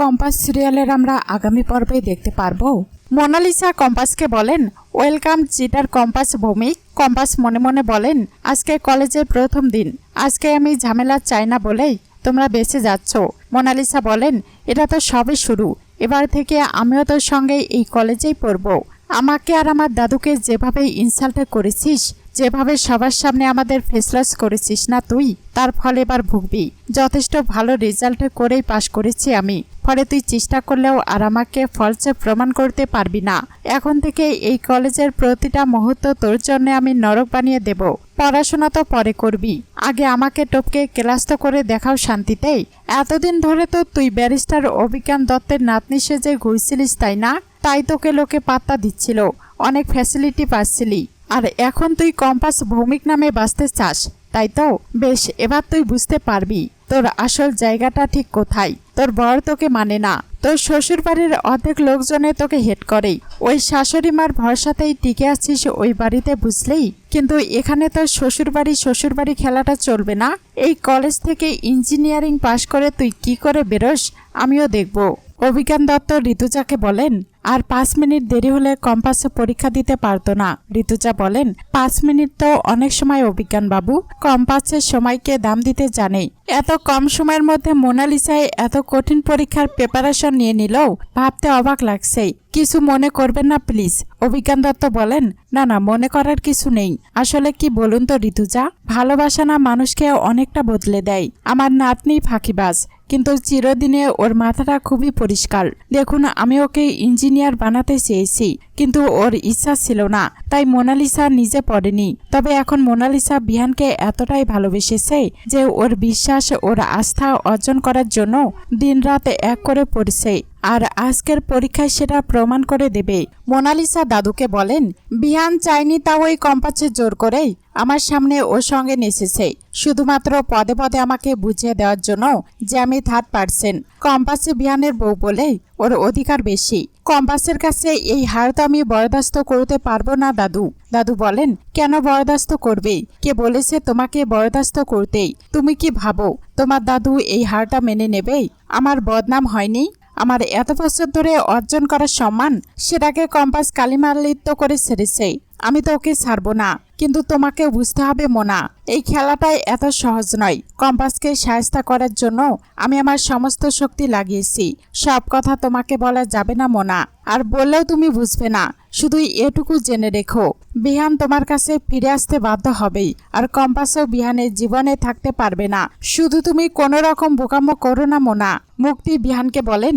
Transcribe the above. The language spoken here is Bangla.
কম্পাস সিরিয়ালের আমরা আগামী পর্বে দেখতে পারব। মোনালিসা কম্পাসকে বলেন, welcome cheater Compass Bhowmik. Compass মনে মনে বলেন, আজকে কলেজের প্রথম দিন। আজকে আমি ঝামেলা চাই না বলেই তোমরা বেঁচে যাচ্ছ। মোনালিসা বলেন, এটা তো সবে শুরু। এবার থেকে আমিও তোর সঙ্গে এই কলেজেই পড়ব। আমাকে আর আমার দাদুকে যেভাবে ইনসাল্ট করেছিস যেভাবে সবার সামনে আমাদের ফেসলাস করেছিস না তুই, তার ফলে এবার ভুগবি। যথেষ্ট ভালো রেজাল্ট করেই পাশ করেছি আমি। ফলে তুই চেষ্টা করলেও আর আমাকে ফলসে প্রমাণ করতে পারবি না। এখন থেকে এই কলেজের প্রতিটা মুহূর্ত তোর জন্য আমি নরক বানিয়ে দেব। পড়াশোনা তো পরে করবি। আগে আমাকে টপকে ক্লাস তো করে দেখাও শান্তিতেই এতদিন ধরে তো তুই ব্যারিস্টার অভিজ্ঞান দত্তের নাতনি সেজে ঘুরছিলিস, তাই না? তাই তোকে লোকে পাত্তা দিচ্ছিল। অনেক ফ্যাসিলিটি পাচ্ছিলি। আর, এখন তুই কম্পাস ভৌমিক নামে বাঁচতে চাস, তাই তো? বেশ, এবার তুই বুঝতে পারবি, তোর আসল জায়গাটা ঠিক কোথায়? তোর বর তোকে মানে না। তোর শ্বশুর বাড়ির অর্ধেক লোকজনে তোকে হেট করে ওই শাশুড়ি মার ভরসাতেই টিকে আছিস ওই বাড়িতে বুঝলেই কিন্তু এখানে তোর শ্বশুর বাড়ি শ্বশুর বাড়ি খেলাটা চলবে না। এই কলেজ থেকে ইঞ্জিনিয়ারিং পাশ করে তুই কি করে বেরোস, আমিও দেখব। অভিজ্ঞান দত্ত ঋতুজাকে বলেন, আর পাঁচ মিনিট দেরি হলে কম্পাসে পরীক্ষা দিতে পারতো না। ঋতুজা বলেন, পাঁচ মিনিট তো অনেক সময় অভিজ্ঞান বাবু। কম্পাসের সময়কে দাম দিতে জানে এত কম সময়ের মধ্যে মোনালিসায় এত কঠিন পরীক্ষার প্রিপারেশন নিয়ে নিল ভাবতে অবাক লাগছে কিছু মনে করবেন না প্লিজ অভিজ্ঞান দত্ত বলেন, না না, মনে করার কিছু নেই। আসলে কি বলুন তো, ঋতুজা? ভালোবাসা না মানুষকে অনেকটা বদলে দেয়। আমার নাতনি ফাঁকিবাজ, কিন্তু চিরদিনে ওর মাথাটা খুবই পরিষ্কার। দেখুন, আমি ওকে ইঞ্জিনিয়ার বানাতে চেয়েছি, কিন্তু ওর ইচ্ছা ছিল না, তাই মোনালিসা নিজে পড়েনি। তবে এখন মোনালিসা বিহানকে এতটাই ভালোবেসেছে যে ওর বিশ্বাস, ওর আস্থা অর্জন করার জন্য দিনরাত এক করে পড়ছে। আর আজকের পরীক্ষায় সেটা প্রমাণ করে দেবে। মোনালিসা দাদুকে বলেন বিহান চাইনি তা ওই কম্পাসে জোর করেই আমার সামনে ওর সঙ্গে নেচেছে। শুধুমাত্র পদে পদে আমাকে বুঝিয়ে দেওয়ার জন্য যে আমি থার্ড পার্সেন্ট কম্পাসে বিহানের বউ বলে ওর অধিকার বেশি। কম্পাসের কাছে এই হার তো আমি বরদাস্ত করতে পারব না, দাদু। দাদু বলেন, কেন বরদাস্ত করবে? কে বলেছে তোমাকে বরদাস্ত করতেই। তুমি কি ভাবো, তোমার দাদু এই হারটা মেনে নেবে? আমার বদনাম হয়নি? আমার এত বছর ধরে অর্জন করার সম্মান সেটাকে কম্পাস কালিমালিত্য করে ছেড়েছে। আমি তো ওকে ছাড়বো না, কিন্তু তোমাকে বুঝতে হবে মোনা, এই খেলাটাই এত সহজ নয়। কম্পাসকে সায়স্তা করার জন্য আমি আমার সমস্ত শক্তি লাগিয়েছি, সব কথা তোমাকে বলা যাবে না মোনা, আর বললেও তুমি বুঝবে না, শুধু এটুকু জেনে রেখো। বিহান তোমার কাছে ফিরে আসতে বাধ্য হবেই, আর কম্পাসও বিহানের জীবনে থাকতে পারবে না। শুধু তুমি কোনো রকম বোকামো করো না মোনা, মুক্তি বিহানকে বলেন